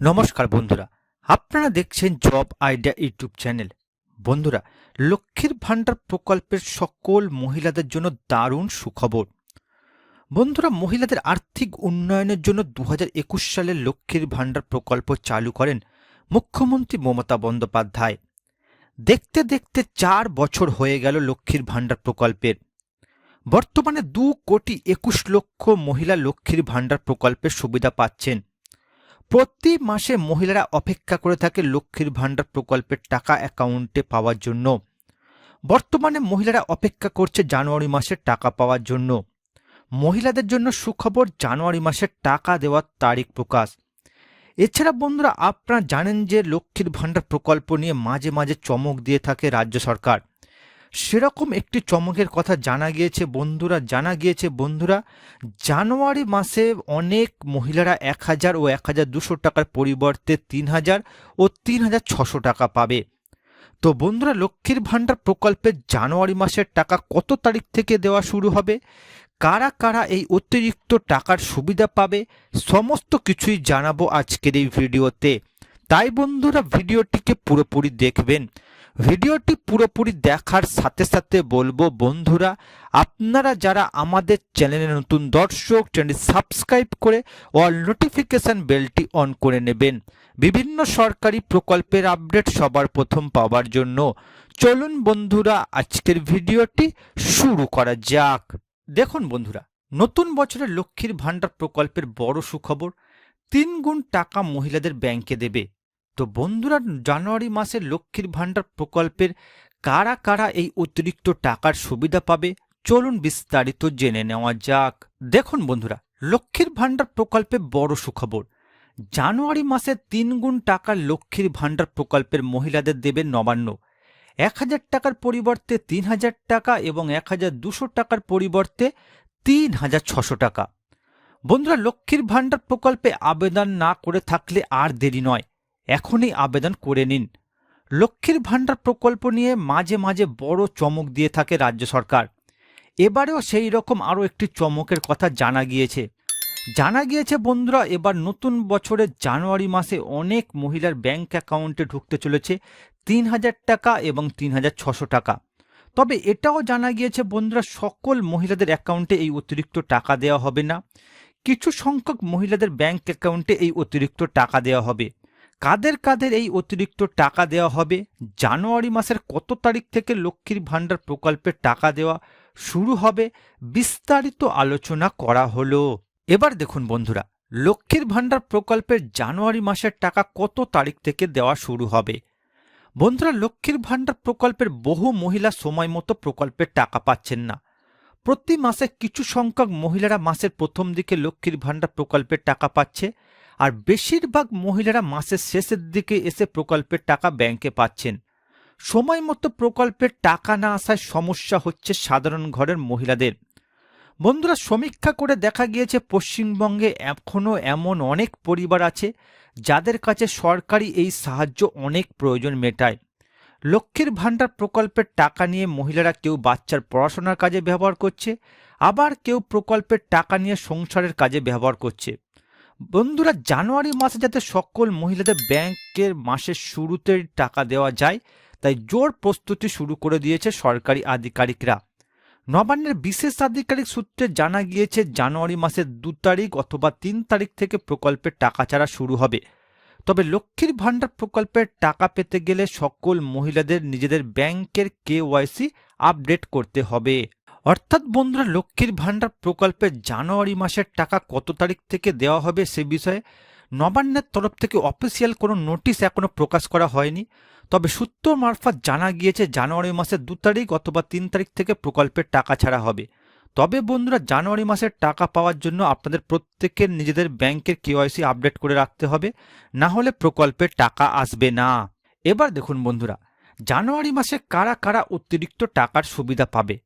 নমস্কার বন্ধুরা। আপনারা দেখছেন জব আইডিয়া ইউটিউব চ্যানেল। বন্ধুরা, লক্ষ্মীর ভাণ্ডার প্রকল্পের সকল মহিলাদের জন্য দারুণ সুখবর। বন্ধুরা, মহিলাদের আর্থিক উন্নয়নের জন্য দু একুশ সালে লক্ষ্মীর ভাণ্ডার প্রকল্প চালু করেন মুখ্যমন্ত্রী মমতা বন্দ্যোপাধ্যায়। দেখতে দেখতে চার বছর হয়ে গেল লক্ষ্মীর ভাণ্ডার প্রকল্পের। বর্তমানে দু কোটি একুশ লক্ষ মহিলা লক্ষ্মীর ভাণ্ডার প্রকল্পের সুবিধা পাচ্ছেন। প্রতি মাসে মহিলারা অপেক্ষা করে থাকে লক্ষ্মীর ভাণ্ডার প্রকল্পের টাকা অ্যাকাউন্টে পাওয়ার জন্য। বর্তমানে মহিলারা অপেক্ষা করছে জানুয়ারি মাসের টাকা পাওয়ার জন্য। মহিলাদের জন্য সুখবর জানুয়ারি মাসের টাকা দেওয়ার তারিখ প্রকাশ। এছাড়া বন্ধুরা, আপনারা জানেন যে লক্ষ্মীর ভাণ্ডার প্রকল্প নিয়ে মাঝে মাঝে চমক দিয়ে থাকে রাজ্য সরকার। সেরকম একটি চমকের কথা জানা গিয়েছে, বন্ধুরা, জানা গিয়েছে, বন্ধুরা, জানুয়ারি মাসে অনেক মহিলারা এক হাজার ও এক হাজার দুশো টাকার পরিবর্তে তিন হাজার ও তিন হাজার ছশো টাকা পাবে। তো বন্ধুরা, লক্ষ্মীর ভাণ্ডার প্রকল্পের জানুয়ারি মাসের টাকা কত তারিখ থেকে দেওয়া শুরু হবে? কারা কারা এই অতিরিক্ত টাকার সুবিধা পাবে? সমস্ত কিছুই জানাব আজকের এই ভিডিওতে। তাই বন্ধুরা, ভিডিওটিকে পুরোপুরি দেখবেন। ভিডিওটি পুরোপুরি দেখার সাথে সাথে বলব, বন্ধুরা, আপনারা যারা আমাদের চ্যানেলে নতুন দর্শক চ্যানেল সাবস্ক্রাইব করে অল নোটিফিকেশন বেলটি অন করে নেবেন। বিভিন্ন সরকারি প্রকল্পের আপডেট সবার প্রথম পাওয়ার জন্য। চলুন, বন্ধুরা, আজকের ভিডিওটি শুরু করা যাক। দেখুন, বন্ধুরা, নতুন বছরের লক্ষ্মীর ভাণ্ডার প্রকল্পের বড় সুখবর তিন গুণ টাকা মহিলাদের ব্যাংকে দেবে। তো বন্ধুরা, জানুয়ারি মাসে লক্ষ্মীর ভাণ্ডার প্রকল্পের কারা কারা এই অতিরিক্ত টাকার সুবিধা পাবে? চলুন বিস্তারিত জেনে নেওয়া যাক। দেখুন বন্ধুরা, লক্ষ্মীর ভাণ্ডার প্রকল্পে বড় সুখবর। জানুয়ারি মাসে তিন গুণ টাকা লক্ষ্মীর ভাণ্ডার প্রকল্পের মহিলাদের দেবে নবান্ন। এক হাজার টাকার পরিবর্তে তিন হাজার টাকা এবং এক হাজার দুশো টাকার পরিবর্তে তিন হাজার ছশো টাকা। বন্ধুরা, লক্ষ্মীর ভাণ্ডার প্রকল্পে আবেদন না করে থাকলে আর দেরি নয়। এখনই আবেদন করে নিন। লক্ষ্মীর ভাণ্ডার প্রকল্প নিয়ে মাঝে মাঝে বড় চমক দিয়ে থাকে রাজ্য সরকার। এবারেও সেই রকম আরও একটি চমকের কথা জানা গিয়েছে। জানা গিয়েছে, বন্ধুরা, এবার নতুন বছরের জানুয়ারি মাসে অনেক মহিলার ব্যাংক অ্যাকাউন্টে ঢুকতে চলেছে তিন হাজার টাকা এবং তিন হাজার ছশো টাকা। তবে এটাও জানা গিয়েছে, বন্ধুরা, সকল মহিলাদের অ্যাকাউন্টে এই অতিরিক্ত টাকা দেওয়া হবে না। কিছু সংখ্যক মহিলাদের ব্যাংক অ্যাকাউন্টে এই অতিরিক্ত টাকা দেওয়া হবে। কাদের কাদের এই অতিরিক্ত টাকা দেওয়া হবে? জানুয়ারি মাসের কত তারিখ থেকে লক্ষ্মীর ভাণ্ডার প্রকল্পের টাকা দেওয়া শুরু হবে? বিস্তারিত আলোচনা করা হলো। এবার দেখুন বন্ধুরা, লক্ষ্মীর ভাণ্ডার প্রকল্পের জানুয়ারি মাসের টাকা কত তারিখ থেকে দেওয়া শুরু হবে? বন্ধুরা, লক্ষ্মীর ভাণ্ডার প্রকল্পের বহু মহিলা সময় মতো প্রকল্পের টাকা পাচ্ছেন না। প্রতি মাসে কিছু সংখ্যক মহিলারা মাসের প্রথম দিকে লক্ষ্মীর ভাণ্ডার প্রকল্পের টাকা পাচ্ছে। আর বেশিরভাগ মহিলারা মাসের শেষের দিকে এসে প্রকল্পের টাকা ব্যাংকে পাচ্ছেন। সময় মতো প্রকল্পের টাকা না আসায় সমস্যা হচ্ছে সাধারণ ঘরের মহিলাদের। বন্ধুরা, সমীক্ষা করে দেখা গিয়েছে পশ্চিমবঙ্গে এখনও এমন অনেক পরিবার আছে যাদের কাছে সরকারি এই সাহায্য অনেক প্রয়োজন মেটায়। লক্ষ্মীর ভাণ্ডার প্রকল্পের টাকা নিয়ে মহিলারা কেউ বাচ্চার পড়াশোনার কাজে ব্যবহার করছে, আবার কেউ প্রকল্পের টাকা নিয়ে সংসারের কাজে ব্যবহার করছে। বন্ধুরা, জানুয়ারি মাসে যাতে সকল মহিলাদের ব্যাংকের মাসের শুরুতে টাকা দেওয়া যায়, তাই জোর প্রস্তুতি শুরু করে দিয়েছে সরকারি আধিকারিকরা। নবান্নের বিশেষ আধিকারিক সূত্রে জানা গিয়েছে, জানুয়ারি মাসের দু তারিখ অথবা তিন তারিখ থেকে প্রকল্পের টাকা ছাড়া শুরু হবে। তবে লক্ষ্মীর ভাণ্ডার প্রকল্পের টাকা পেতে গেলে সকল মহিলাদের নিজেদের ব্যাংকের কেওয়াইসি আপডেট করতে হবে। অর্থাৎ বন্ধুরা, লক্ষ্মীর ভাণ্ডার প্রকল্পের জানুয়ারি মাসের টাকা কত তারিখ থেকে দেওয়া হবে সে বিষয়ে নবান্নের তরফ থেকে অফিসিয়াল কোনো নোটিশ এখনও প্রকাশ করা হয়নি। তবে সূত্র মারফত জানা গিয়েছে, জানুয়ারি মাসের দু তারিখ অথবা তিন তারিখ থেকে প্রকল্পের টাকা ছাড়া হবে। তবে বন্ধুরা, জানুয়ারি মাসের টাকা পাওয়ার জন্য আপনাদের প্রত্যেকের নিজেদের ব্যাংকের কেওয়াইসি আপডেট করে রাখতে হবে, না হলে প্রকল্পের টাকা আসবে না। এবার দেখুন বন্ধুরা, জানুয়ারি মাসে কারা কারা অতিরিক্ত টাকার সুবিধা পাবে?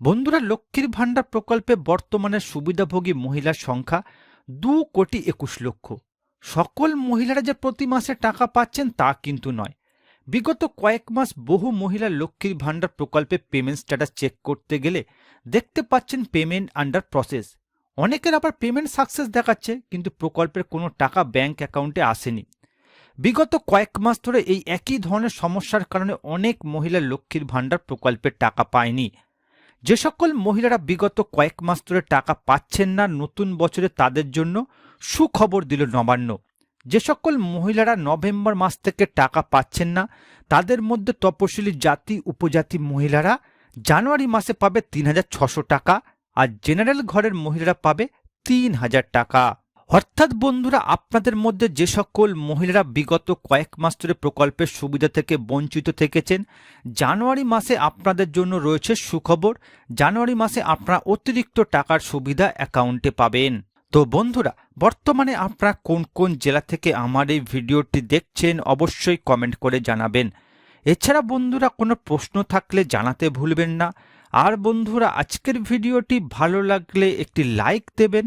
বন্ধুরা, লক্ষ্মীর ভাণ্ডার প্রকল্পে বর্তমানে সুবিধাভোগী মহিলার সংখ্যা দু কোটি একুশ লক্ষ। সকল মহিলারা যে প্রতি মাসে টাকা পাচ্ছেন তা কিন্তু নয়। বিগত কয়েক মাস বহু মহিলা লক্ষ্মীর ভাণ্ডার প্রকল্পে পেমেন্ট স্ট্যাটাস চেক করতে গেলে দেখতে পাচ্ছেন পেমেন্ট আন্ডার প্রসেস অনেকের আবার পেমেন্ট সাকসেস দেখাচ্ছে, কিন্তু প্রকল্পের কোনো টাকা ব্যাংক অ্যাকাউন্টে আসেনি। বিগত কয়েক মাস ধরে এই একই ধরনের সমস্যার কারণে অনেক মহিলা লক্ষ্মীর ভাণ্ডার প্রকল্পের টাকা পায়নি। যে সকল মহিলারা বিগত কয়েক মাস ধরে টাকা পাচ্ছেন না নতুন বছরে তাদের জন্য সুখবর দিল নবান্ন। যে সকল মহিলারা নভেম্বর মাস থেকে টাকা পাচ্ছেন না, তাদের মধ্যে তপশিলি জাতি, উপজাতি মহিলারা জানুয়ারি মাসে পাবে তিন হাজার ছশো টাকা আর জেনারেল ঘরের মহিলারা পাবে তিন হাজার টাকা। অর্থাৎ বন্ধুরা, আপনাদের মধ্যে যে সকল মহিলারা বিগত কয়েক মাস ধরে প্রকল্পের সুবিধা থেকে বঞ্চিত থেকেছেন, জানুয়ারি মাসে আপনাদের জন্য রয়েছে সুখবর, জানুয়ারি মাসে আপনারা অতিরিক্ত টাকার সুবিধা অ্যাকাউন্টে পাবেন। তো বন্ধুরা, বর্তমানে আপনারা কোন কোন জেলা থেকে আমার এই ভিডিওটি দেখছেন অবশ্যই কমেন্ট করে জানাবেন। এছাড়া বন্ধুরা, কোনো প্রশ্ন থাকলে জানাতে ভুলবেন না। আর বন্ধুরা, আজকের ভিডিওটি ভালো লাগলে একটি লাইক দেবেন